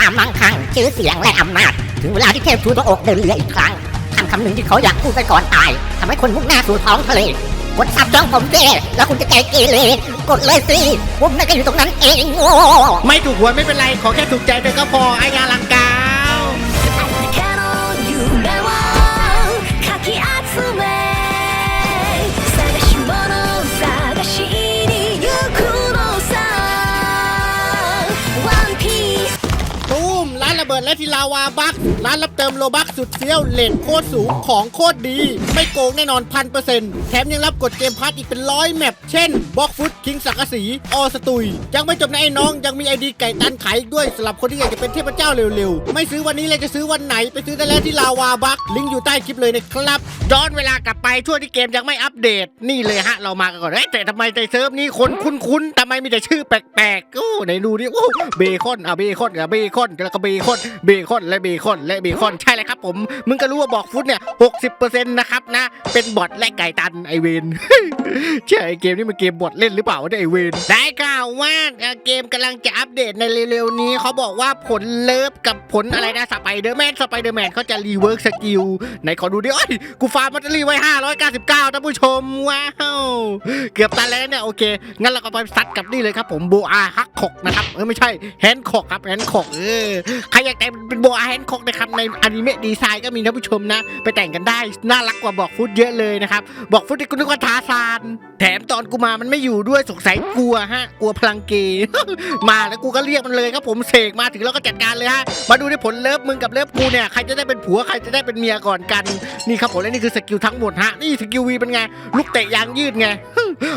ความมั่งคั่งชื่อเสียงและอำนาจ ถึงเวลาที่เทพทูตพระอกเดินเรืออีกครั้งคำคำหนึ่งที่เขาอยากพูดไปก่อนตายทำให้คนมุ่งหน้าสู่ท้องทะเลกดซับจ้องผมเจแล้วคุณจะใจเกเรกดเลยสิผมน่าจะอยู่ตรงนั้นเองโอ้ไม่ถูกหวยไม่เป็นไร ขอแค่ถูกใจเธอก็พอไอ้ยาลังกา ดและทีลาวาบักร้านรับเติมโลบักสุดเฟี้ยวเลทโคตรสูงของโคตรดี ไม่โกงแน่นอนพันเปอร์เซ็นต์แถมยังรับกดเกมพัทอีกเป็นร้อยแมปเช่นบล็อกฟุตคิงสักกสีออสตุย ยังไม่จบนะไอ้น้องยังมีไอดีไก่ตันขายด้วยสำหรับคนที่อยากจะเป็นเทพเจ้าเร็วๆ ไม่ซื้อวันนี้เลยจะซื้อวันไหนไปซื้อได้แล้วที่ลาวาบักลิงก์อยู่ใต้คลิปเลยนะครับย้อนเวลากลับไปช่วงที่เกมยังไม่อัปเดต นี่เลยฮะเรามากันก่อนเอ๊ะแต่ทำไมในเซิร์ฟนี้คนคุ้นๆทำไมมีแต่ชื่อแปลกๆโอ้ไหนดูดิโอ้เบคอนอะเบคอนกับเบคอนแล้วก็เบคอนเบคอนและเบคอนและเบคอนใช่เลยครับ ผมมึงก็รู้ว่าบอกฟุตเนี่ย60%นะครับนะ เป็นบอทและไก่ตันไอเวนใช่ไอเกมนี้มันเกมบอทเล่นหรือเปล่าวะเนี่ยไอเวนได้ข่าวว่าเกมกำลังจะอัปเดตในเร็วๆนี้เขาบอกว่าผลเลิฟกับผลอะไรนะสไปเดอร์แมนสไปเดอร์แมนเขาจะรีเวิร์กสกิลไหนขอดูดิโอ้ยกูฟาร์มมัตเตอรี่ไว้599ท่านผู้ชมว้าวเกือบตันแล้วเนี่ยโอเค งั้นเราก็ไปซัดกับนี่เลยครับผมโบอาฮักขกนะครับเออไม่ใช่แฮนด์ขกครับแฮนด์ขกเออใครอยากแต่งเป็นโบอาแฮนขกนะครับในอนิเมะดีไซน์ก็มีท่านผู้ชมนะ ไปแต่งกันได้น่ารักกว่าบอกฟุตเยอะเลยนะครับบอกฟุตที่กูนึกว่าทาซานแถมตอนกูมามันไม่อยู่ด้วยสงสัยกลัวฮะกลัวพลังเกย์มาแล้วกูก็เรียกมันเลยครับผมเสกมาถึงแล้วก็จัดการเลยฮะมาดูในผลเลิฟมึงกับเลิฟกูเนี่ยใครจะได้เป็นผัวใครจะได้เป็นเมียก่อนกันนี่ครับผมและนี่คือสกิลทั้งหมดฮะนี่สกิลวีเป็นไงลูกเตะยางยืดไง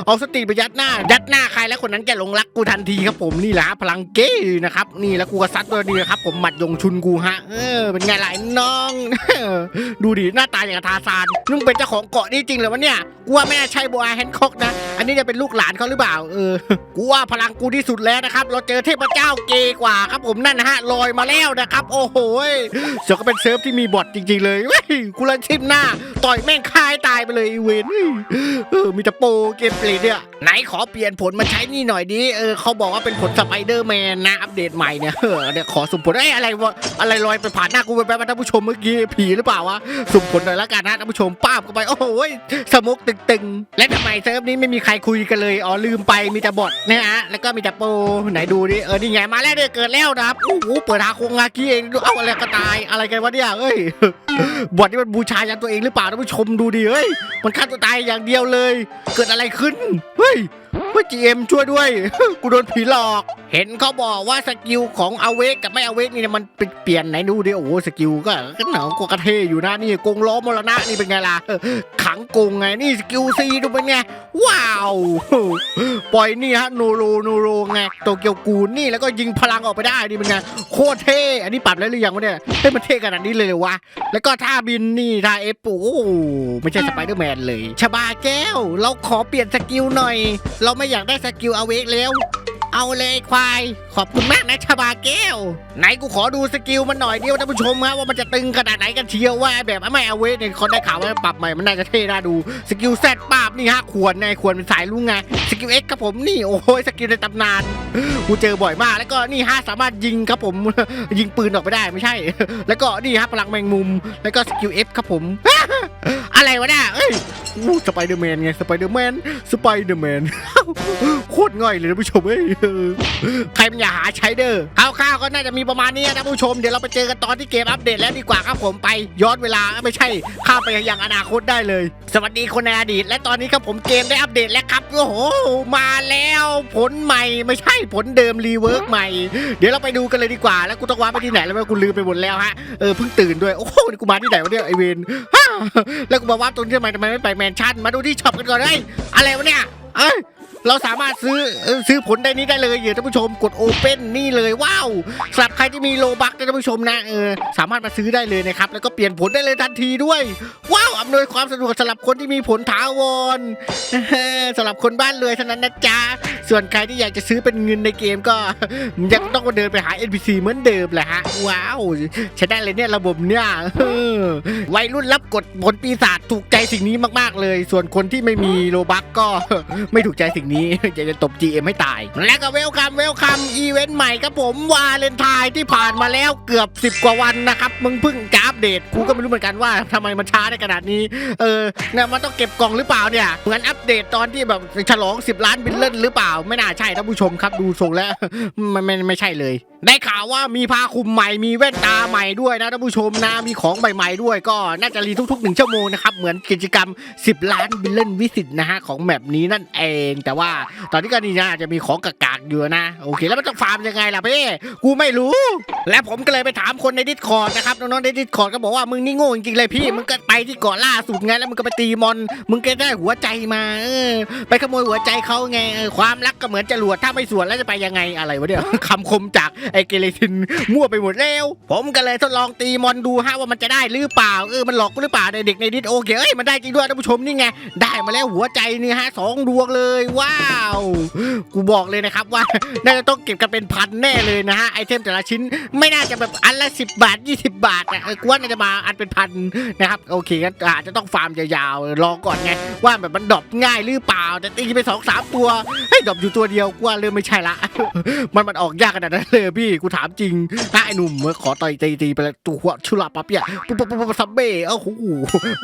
เอาสติไปยัดหน้า ยัดหน้าใครแล้วคนนั้นจะหลงรักกูทันทีครับผมนี่แหละฮะพลังเก้นะครับนี่แล้วกูก็ซัดตัวนี้นะครับผมหมัดยงชุนกูฮะ เออ เป็นไงหล่ะไอ้น้อง ดูดิหน้าตาอย่างกับทาซานนุ่งเป็นเจ้าของเกาะนี่จริงเหรอวะเนี่ยกูว่าไม่น่าใช่โบอาแฮนคอกนะ อันนี้จะเป็นลูกหลานเขาหรือเปล่า เออ กูว่าพลังกูที่สุดแล้วนะครับ เราเจอเทพเจ้าเกย์กว่าครับผมนั่นนะฮะลอยมาแล้วนะครับ โอ้โหเสือก็เป็นเซิร์ฟที่มีบอทจริง ๆ เลยเว้ยกูเลยทิมหน้า ต่อยแม่งคายตายไปเลยไอ้เวนเออมีแต่โปเกมเพลย์เนี่ย ไหนขอเปลี่ยนผลมาใช้นี่หน่อยดิเออเขาบอกว่าเป็นผลสไปเดอร์แมนนะอัปเดตใหม่เนี่ยเออเนี่ยขอสุ่มผลไอ้ยอะไรวะอะไรลอยไปผ่านหน้ากูไปแป๊บๆท่านผู้ชมเมื่อกี้ผีหรือเปล่าวะสุ่มผลหน่อยละกันนะท่านผู้ชมป้าบเข้าไปโอ้โหยสมุกตึงๆ และทำไมเซิร์ฟนี้ไม่มีใครคุยกันเลยอ๋อลืมไปมีแต่บอทนะฮะแล้วก็มีแต่โปรไหนดูดิเออนี่ไงมาแล้วเนี่ยเกิดแล้วนะครับโอ้โหเปิดหาโคงงากี้เองดูเอ้าอะไรก็ตายอะไรกันวะเนี่ยเอ้ยบอทนี่มันบูชายันตัวเองหรือเปล่าท่านผู้ชมดูดิเฮ้ยมันฆ่าตัวตายอย่างเดียวเลย เกิดอะไรขึ้นเฮ้ย Hey. เฮ้ยจีเอ็มช่วยด้วย กูโดนผีหลอก เห็นเขาบอกว่าสกิลของอเวกกับไม่อเวกนี่มันเปลี่ยนไหนดูดิโอ้โหสกิลก็ก็หนาวก็กระเทอยู่นะนี่กงล้อมรณะนี่เป็นไงล่ะขังกงไงนี่สกิลซีดูเป็นไงว้าวปล่อยนี่ฮะโนโรโนโรไงโตเกียวกูนี่แล้วก็ยิงพลังออกไปได้นี่เป็นไงโคตรเท่อันนี้ปรับแล้วหรือยังวะเนี่ยเฮ้ยมันเท่ขนาดนี้เลยเลยวะแล้วก็ท่าบินนี่ท่าเอฟโอ้ไม่ใช่สไปเดอร์แมนเลยชบาแก้ว เราขอเปลี่ยนสกิลหน่อย เราไม่อยากได้สกิลเอาเวกแล้ว เอาเลยควายขอบคุณมากนะชบาแก้ว ไหนกูขอดูสกิลมันหน่อยเดียวท่านผู้ชมฮะว่ามันจะตึงขนาดไหนกันเชียวว่าแบบไม่เอาเวทเนี่ยเขาได้ข่าวว่าปรับใหม่มันน่าจะเท่น่าดูสกิลแซดปราบนี่ฮะขวรไงขวรเป็นสายลุงไงสกิลเอ็กครับผมนี่โอ้ยสกิลในตำนานกูเจอบ่อยมาก แล้วก็นี่ฮะสามารถยิงครับผมยิงปืนออกไปได้ไม่ใช่ แล้วก็นี่ฮะพลังแมงมุม แล้วก็สกิลเอฟครับผมอะไรวะเนี่ยเอ้ยอู้สไปเดอร์แมนไงสไปเดอร์แมนสไปเดอร์แมนโคตรง่อยเลยท่านผู้ชมเอ้ยใครมันอยาหาใช้เด้อคร่าวๆก็น่าจะมีประมาณนี้นะผู้ชมเดี๋ยวเราไปเจอกันตอนที่เกมอัปเดตแล้วดีกว่าครับผมไปย้อนเวลาไม่ใช่ข้ามไปยังอนาคตได้เลย สวัสดีคนในอดีต และตอนนี้ครับผมเกมได้อัปเดตแล้วครับโอ้โหมาแล้วผลใหม่ไม่ใช่ผลเดิมรีเวิร์กใหม่ เดี๋ยวเราไปดูกันเลยดีกว่าแล้วกูต้องว่าไปที่ไหนแล้วกูลืมไปหมดแล้วฮะเออเพิ่งตื่นด้วยโอ้โหกูมาที่ไหนวะเนี่ยไอเวนฮ่าแล้วกูมาว่าตรงนี้ทำไมทำไมไม่ไปแมนชั่นมาดูที่ช็อปกันก่อนเลยอะไรวะเนี่ยเอ้ย เราสามารถซื้อซื้อผลได้นี้ได้เลยเดี๋ยวท่านผู้ชมกดโอเปนนี่เลยว้าวสำหรับใครที่มีโลบักนะท่านผู้ชมนะเออสามารถมาซื้อได้เลยนะครับแล้วก็เปลี่ยนผลได้เลยทันทีด้วย ว้าวอำนวยความสะดวกสำหรับคนที่มีผลถาวรสำหรับคนบ้านรวยเท่านั้นนะจ๊ะส่วนใครที่อยากจะซื้อเป็นเงินในเกมก็ยังต้องมาเดินไปหา NPC เหมือนเดิมแหละฮะว้าวใช้ได้เลยเนี่ยระบบเนี่ยเออวัยรุ่นรับกดผลปีศาจถูกใจสิ่งนี้มาก ๆ เลย ส่วนคนที่ไม่มีโลบักก็ไม่ถูกใจสิ่งนี้นี้จะจะตบ GM ให้ตาย และก็เวลคัมเวลคัมอีเวนต์ใหม่ครับผมวาเลนไทน์ที่ผ่านมาแล้วเกือบ 10 กว่าวันนะครับ มึงเพิ่งจะอัป เดตกูก็ไม่รู้เหมือนกันว่าทำไมมันช้าได้ขนาดนี้ เออเนี่ยมันต้องเก็บกล่องหรือเปล่าเนี่ยเหมือนอัปเดตตอนที่แบบฉลอง 10 ล้านบิลเล่นหรือเปล่า ไม่น่าใช่ท่านผู้ชมครับดูทรงแล้วมันไม่ไม่ใช่เลย ได้ข่าวว่ามีพาคุมใหม่มีแว่นตาใหม่ด้วยนะท่านผู้ชมนะมีของใหม่ๆด้วย ก็น่าจะรีทุกๆหนึ่งชั่วโมงนะครับเหมือนกิจกรรม 10 ล้านบิลเล่นวิสิตนะฮะของแมปนี้นั่นเอง แต่ว่าตอนนี้ก็นี่นะจะมีของกากๆอยู่นะโอเค แล้วมันต้องฟาร์มยังไงล่ะพี่กูไม่รู้ และผมก็เลยไปถามคนในดิสคอร์ดนะครับน้องๆในดิสคอร์ดก็บอกว่ามึงนี่โง่จริงๆเลยพี่มึงก็ไปที่เกาะล่าสุดไงแล้วมึงก็ไปตีมอน มึงก็ได้หัวใจมาเออไปขโมยหัวใจเขาไงเออความรักก็เหมือนจรวดถ้าไม่สวนแล้วจะไปยังไงอะไรวะเนี่ย คำคมจากไอ้เกเรทินมั่วไปหมดแล้ว ผมก็เลยทดลองตีมอนดูฮะว่ามันจะได้หรือเปล่าเออมันหลอกกูหรือเปล่าเด็กในดิสโอเคเอ้ยมันได้จริงด้วยท่านผู้ชมนี่ไงได้มาแล้วหัวใจนี่ฮะสองดวงเลยว้าวกูบอกเลยนะครับว่าน่าจะต้องเก็บกันเป็นพันแน่เลยนะฮะไอเทมแต่ละชิ้นไม่น่าจะแบบอันละ10บาท 20 บาทนะเออกูว่าน่าจะมาอันเป็นพันนะครับโอเคงั้นอาจจะต้องฟาร์มยาวๆรอก่อนไงว่าแบบมันดรอปง่ายหรือเปล่า แต่ตีไปสองสามตัวให้ยดรอปอยู่ตัวเดียวกว่าเริ่มไม่ใช่ละ มันมันออกยากขนาดนั้นเลยพี่กูถามจริงถ้าไอ้หนุ่มเมื่อขอต่อยตีตีไปแล้วตัวหัวชุลาปั๊บเนี่ยปุ๊บปุ๊บปุ๊บซับเบ้เอ้าโอ้โห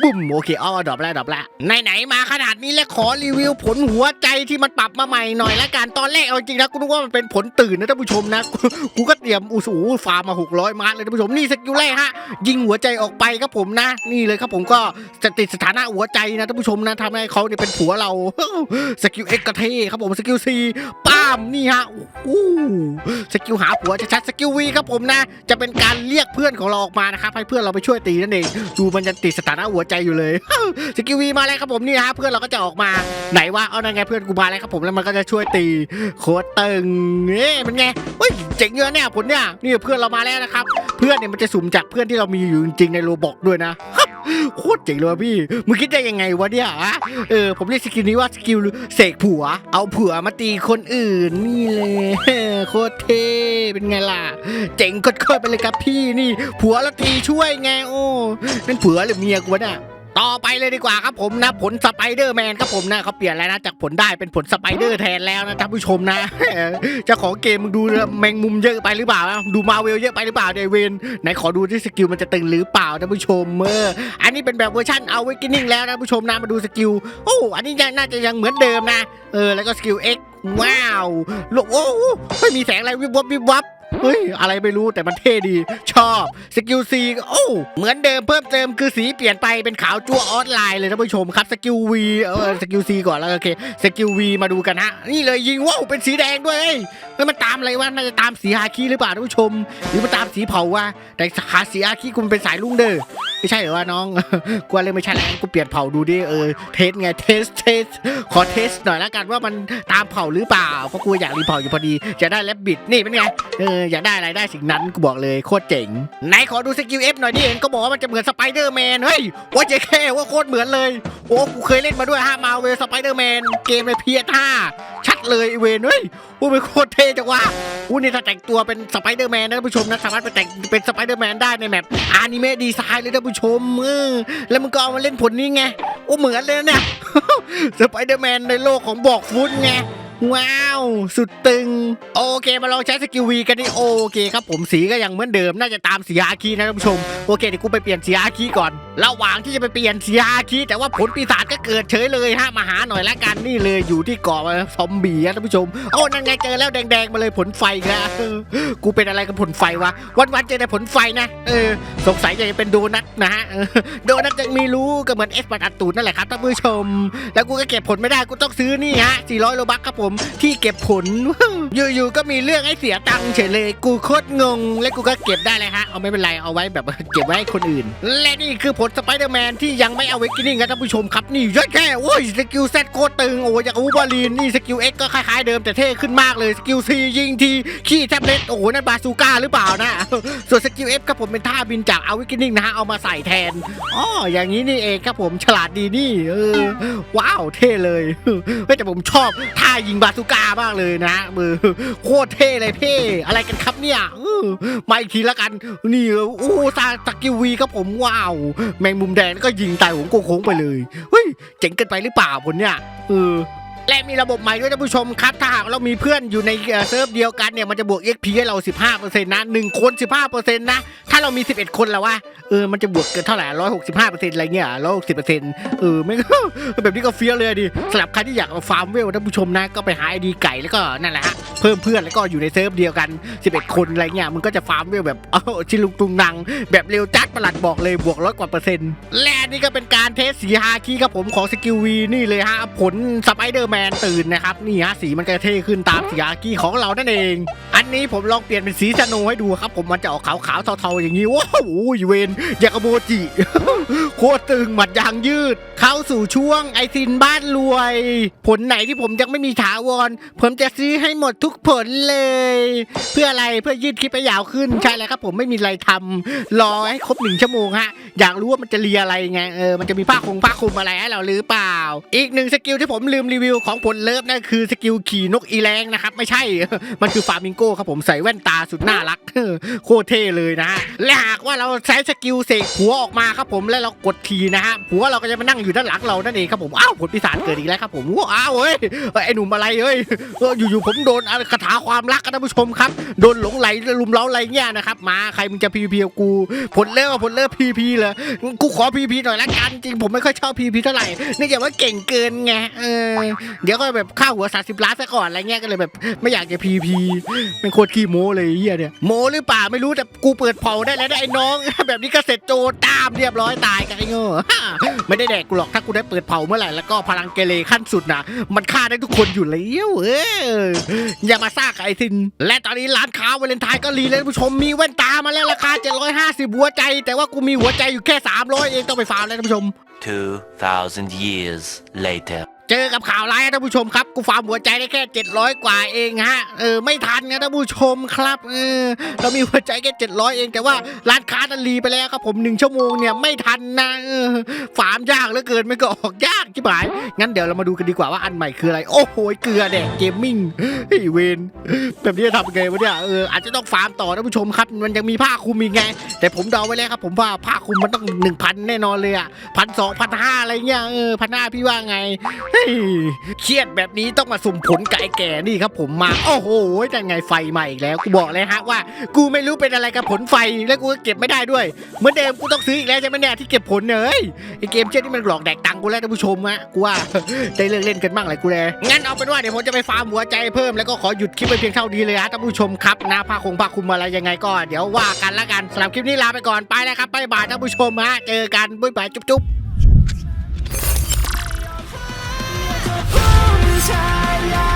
บุ้มโอเคอ๋อดรอปแล้วดรอปแล้วไหนไหนๆมาขนาดนี้แล้วขอรีวิวผลหัวใจที่มันปรับมาใหม่หน่อยละกันตอนแรกเอาจริงนะกูนึกว่ามันเป็นผลตื่นนะท่านผู้ชมนะกูก็เตรียมอูสูฟาร์มมา600มาเลยท่านผู้ชมนี่สกิลแรกฮะยิงหัวใจออกไปครับผมนะ นี่เลยครับผมก็จะติดสถานะหัวใจนะท่านผู้ชมนะทำให้เขาเนี่ยเป็นผัวเราสกิลเอ็กกระเทครับผมสกิลซีป้ามนี่ฮะโอ้สกิลหาผัวชัดๆสกิลวีครับผมนะ จะเป็นการเรียกเพื่อนของเราออกมานะครับให้เพื่อนเราไปช่วยตีนั่นเองดูมันจะติดสถานะหัวใจอยู่เลยสกิลวีมาแล้วครับผมนี่ฮะเพื่อนเราก็จะออกมาไหนว่าเอานั่นไงเพื่อนกูมาแล้วครับผมแล้วมันก็จะช่วยตีโคตรตึงเอ๊ะมันไงเฮ้ยเจ๋งเยอะเนี่ยผลเนี่ยนี่เพื่อนเรามาแล้วนะครับ เพื่อนเนี่ยมันจะสุ่มจากเพื่อนที่เรามีอยู่จริงในโรบอกด้วยนะโคตรเจ๋งเลยว่ะพี่ มึงคิดได้ยังไงวะเนี่ยอะเออ ผมเรียกสกิลนี้ว่าสกิลเสกผัว เอาผัวมาตีคนอื่นนี่เลยโคตรเท่เป็นไงล่ะ เจ๋งโคตรๆไปเลยครับพี่นี่ ผัวละตีช่วยไงโอ้นั่นผัวหรือเมียกูวะเนี่ย ต่อไปเลยดีกว่าครับผมนะ ผลสไปเดอร์แมนครับผมนะเขาเปลี่ยนแล้วนะจากผลได้เป็นผลสไปเดอร์แทนแล้วนะท่านผู้ชมนะเจ้าของเกมมึงดูแมงมุมเยอะไปหรือเปล่า ดูมาเวลเยอะไปหรือเปล่าเดเวนไหนขอดูที่สกิลมันจะตึงหรือเปล่าท่านผู้ชมเอออันนี้เป็นแบบเวอร์ชันเอาไว้กินนิ่งแล้วนะท่านผู้ชมนะมาดูสกิลโอ้อันนี้ยังน่าจะยังเหมือนเดิมนะเออแล้วก็สกิล X ว้าวลูกโอ้ไม่มีแสงอะไรวิบวับวิบวับ เฮ้ย อะไรไม่รู้แต่มันเท่ดี ชอบ สกิลซีโอ้เหมือนเดิมเพิ่มเติมคือสีเปลี่ยนไปเป็นขาวจั่วออนไลน์เลยท่านผู้ชมครับ สกิลวีเออสกิลซีก่อนแล้วโอเค สกิลวีมาดูกันฮะ นี่เลยยิงว้าวเป็นสีแดงด้วยเฮ้ยเฮ้ยมันตามอะไรวะน่าจะตามสีฮาคิหรือเปล่าท่านผู้ชม หรือมันตามสีเผาวะแต่ขาสีฮาคิคุณเป็นสายลุงเด้อไม่ใช่เหรอวะน้องกลัวเลยไม่ใช่แล้วกูเปลี่ยนเผ่าดูดิเออเทสไงเทสเทสขอเทสหน่อยละกันว่ามันตามเผ่าหรือเปล่าเพราะกูอยากรีเผ่าอยู่พอดีจะได้แลบบิดนี่เป็นไงเอออยากได้อะไรได้สิ่งนั้นกูบอกเลยโคตรเจ๋งไหนขอดูสกิลเอฟหน่อยดิเห็นก็บอกว่ามันจะเหมือนสไปเดอร์แมนเฮ้ยว่าเจแค่ว่าโคตรเหมือนเลยโอ้กูเคยเล่นมาด้วยฮะมาเวลสไปเดอร์แมนเกมในพีเอห้าชัด เลยเวนเฮ้ยโอ้เป็นโคตรเท่จังวะอู้นี่ถ้าแต่งตัวเป็นสไปเดอร์แมนนะท่านผู้ชมนะสามารถไปแต่งเป็นสไปเดอร์แมนได้ในแมปอนิเมะดีไซน์เลยท่านผู้ชมเออแล้วมึงก็เอามาเล่นผลนี้ไงโอ้เหมือนเลยนะเนี่ยสไปเดอร์แมนในโลกของบอกฟุตไงว้าว สุดตึง โอเคมาลองใช้สกิลวีกันดิโอเคครับผมสีก็ยังเหมือนเดิม น่าจะตามสีอาคีนะท่านผู้ชม โอเคเดี๋ยวกูไปเปลี่ยนสีอาคีก่อน ระหว่างที่จะไปเปลี่ยนสีอาคีแต่ว่าผลปีศาจก็เกิดเฉยเลยฮะมาหาหน่อยละกันนี่เลยอยู่ที่เกาะซอมบี้ท่านผู้ชมโอ้นั่นไงเจอแล้วแดงๆมาเลยผลไฟอีกแล้วเออกูเป็นอะไรกับผลไฟวะวันๆเจอแต่ผลไฟนะเออสงสัยจะเป็นโดนัทนะฮะโดนัทยังมีรู้ก็เหมือนเอสปัดอัดตูดนั่นแหละครับท่านผู้ชม แล้วกูก็เก็บผลไม่ได้กูต้องซื้อนี่ฮะ400โลบักครับผมที่เก็บผลอยู่ๆก็มีเรื่องให้เสียตังค์เฉยเลย กูโคตรงง และกูก็เก็บได้เลยฮะเอาไม่เป็นไรเอาไว้แบบเก็บไว้ให้คนอื่น และนี่คือผลสไปเดอร์แมนที่ยังไม่เอาไว้กินนิ่งครับท่านผู้ชมครับนี่ยอดแค่โอ้ยสกิลเซตโคตรตึงโอ้ยจากอูบาลีนนี่สกิลเอ็กก็คล้ายๆเดิมแต่เท่ขึ้นมากเลยสกิลซียิงทีขี้แท็บเล็ตโอ้โหนั่นบาซูก้าหรือเปล่านะส่วนสกิลเอฟครับผมเป็นท่าบินจากเอาวิกินิ่งนะฮะเอามาใส่แทนอ๋ออย่างนี้นี่เองครับผมฉลาดดีนี่เออว้าวเท่เลยแต่ผมชอบท่ายิงบาซูก้ามากเลยนะมือโคตรเท่เลยเพ่อะไรกันครับเนี่ยมาอีกทีละกัน นี่โอ้ซาตะกิวีครับผมว้าวแมงมุมแดงก็ยิงตายหงโค้งไปเลย เฮ้ย เจ๋งเกินไปหรือเปล่าผลเนี่ยเออ และมีระบบใหม่ด้วยท่านผู้ชมครับ ถ้าหากเรามีเพื่อนอยู่ในเซิร์ฟเดียวกันเนี่ยมันจะบวก XP ให้เรา 15%นะ1คน 15%นะ ถ้าเรามี 11 คนแล้ววะเออมันจะบวกเกินเท่าไหร่165%อะไรเงี้ย160%เออไม่แบบนี้ก็เฟี้ยวเลยดิสำหรับใครที่อยากฟาร์มเวลท่านผู้ชมนะก็ไปหาไอดีไก่แล้วก็นั่นแหละฮะเพิ่มเพื่อนแล้วก็อยู่ในเซิร์ฟเดียวกัน 11 คนอะไรเงี้ยมันก็จะฟาร์มเวลแบบเอ้าชิลุงตุงนัง แบบเร็วจัดประหลัดบอกเลยบวกร้อยกว่าเปอร์เซ็นต์และนี่ก็เป็นการเทสสีฮาคีครับผมของสกิลวีนี่เลยฮะผลสไปเดอร์แมนตื่นนะครับนี่ฮะสีมันก็เท่ขึ้นตามสีฮาคีของเรานั่นเองอั นี้ผมลองเปลี่ยนเป็นสีสโนให้ดูครับ ผมมันจะออกขาวๆเทาๆอย่างนี้ว้าวยเวนยากกบโมจิ โคตรตึงหมัดยางยืด เข้าสู่ช่วงไอซินบ้านรวย ผลไหนที่ผมยังไม่มีถาวร ผมจะซื้อให้หมดทุกผลเลย เพื่ออะไรเพื่อยืดคลิปไปยาวขึ้นใช่แล้วครับผมไม่มีอะไรทำรอให้ครบหนึ่งชั่วโมงฮะอยากรู้ว่ามันจะเรียอะไรไงเออมันจะมีผ้าคงผ้าคลุมอะไรให้เราหรือเปล่า อีกหนึ่งสกิลที่ผมลืมรีวิวของผลเลิฟนั่นคือสกิลขี่นกอีแรงนะครับไม่ใช่มันคือฟาร์มิงโก้ครับผมใส่แว่นตาสุดน่ารักโคตรเท่เลยนะฮะและหากว่าเราใช้สกิลเสกหัวออกมาครับผมแล้วเรากดทีนะฮะหัวเราก็จะมานั่งอยู่ด้านหลังเรานั่นเองครับผมอ้าวผลปีศาจเกิดอีกแล้วครับผมว้าวเฮ้ยไอ้หนุ่มอะไรเอ้ยอยู่ๆผมโดนคาถาความรักนท่านผู้ชมครับโดนหลงไหลลุมเล้าอะไรเงี้ยนะครับมาใครมึงจะพีพีกูผลเลิกผลเลิกพีพีเลยกูขอพีพีหน่อยละกันจริงผมไม่ค่อยชอบพีพีเท่าไหร่เนื่องจากว่าเก่งเกินไงเออเดี๋ยวก็แบบค่าหัวสาสิบล้านซะก่อนอะไรเงี้ยก็เลยแบบไม่อยากจะพีพีเป็นโคตรขี้โม้เลยไอ้เฮียเนี่ยโม้หรือเปล่าไม่รู้แต่กูเปิดเผาได้แล้วนะไอ้น้อง แบบนี้ก็เสร็จโจตามเรียบร้อยตายกันไอ้โง่ ไม่ได้แดกกูหรอกถ้ากูได้เปิดเผาเมื่อไหร่แล้วก็พลังเกเรขั้นสุดนะมันฆ่าได้ทุกคนอยู่แล้วเอออย่ามาซ่ากับไอซิน และตอนนี้ร้านค้าวาเลนไทน์ก็รีเลยท่านผู้ชมมีแว่นตามาแล้วราคา 750 หัวใจ แต่ว่ากูมีหัวใจอยู่แค่ 300 เองต้องไปฟาร์มแล้วท่านผู้ชม 2,000 years later. เจอกับข่าวร้ายท่านผู้ชมครับ กูฟาร์มหัวใจได้แค่ 700 กว่าเองฮะเออไม่ทันนะท่านผู้ชมครับเออเรามีหัวใจแค่700 เอง แต่ว่าร้านค้านันรีไปแล้วครับผมหนึ่งชั่วโมงเนี่ยไม่ทันนะเออฟาร์มยากเหลือเกินไม่ก็ออกยากจิ๋บหาย งั้นเดี๋ยวเรามาดูกันดีกว่าว่าอันใหม่คืออะไร โอ้โหเกลือแดกเกมมิ่งไอ้เวนแบบนี้จะทำไงวะเนี่ยเอออาจจะต้องฟาร์มต่อท่านผู้ชมครับ มันยังมีผ้าคลุมอีกไง แต่ผมเดาไว้แล้วครับ ผมว่าผ้าคลุมมันต้องหนึ่งพันแน่นอนเลยอะพันสองพันห้าอะไรเงี้ยเออพันห้าพี่ว่าไงเเครียดแบบนี้ต้องมาสุ่มผลไก่แก่นี่ครับผมมา โอ้โหแต่ไงไฟมาอีกแล้ว กูบอกเลยฮะว่า กูไม่รู้เป็นอะไรกับผลไฟ แล้วกูก็เก็บไม่ได้ด้วย เหมือนเดิมกูต้องซื้ออีกแล้วใช่ไหมเนี่ยที่เก็บผลเนยไอเกมเช่นนี้มันหลอกแดกตังกูแล้วท่านผู้ชมฮะกูว่าได้เลิกเล่นกันบ้างเลยกูเลยงั้นเอาเป็นว่าเดี๋ยวผมจะไปฟาร์มหัวใจเพิ่มแล้วก็ขอหยุดคลิปไปเพียงเท่านี้เลยฮะท่านผู้ชมครับนะผ้าคงผ้าคลุมอะไรยังไงก็เดี๋ยวว่ากันละกันสำหรับคลิปนี้ลาไปก่อนไปแล้วครับบ๊ายบายท่านผู้ชมฮะเจอกันบ๊ายบายจุ๊บ จุ๊บชาย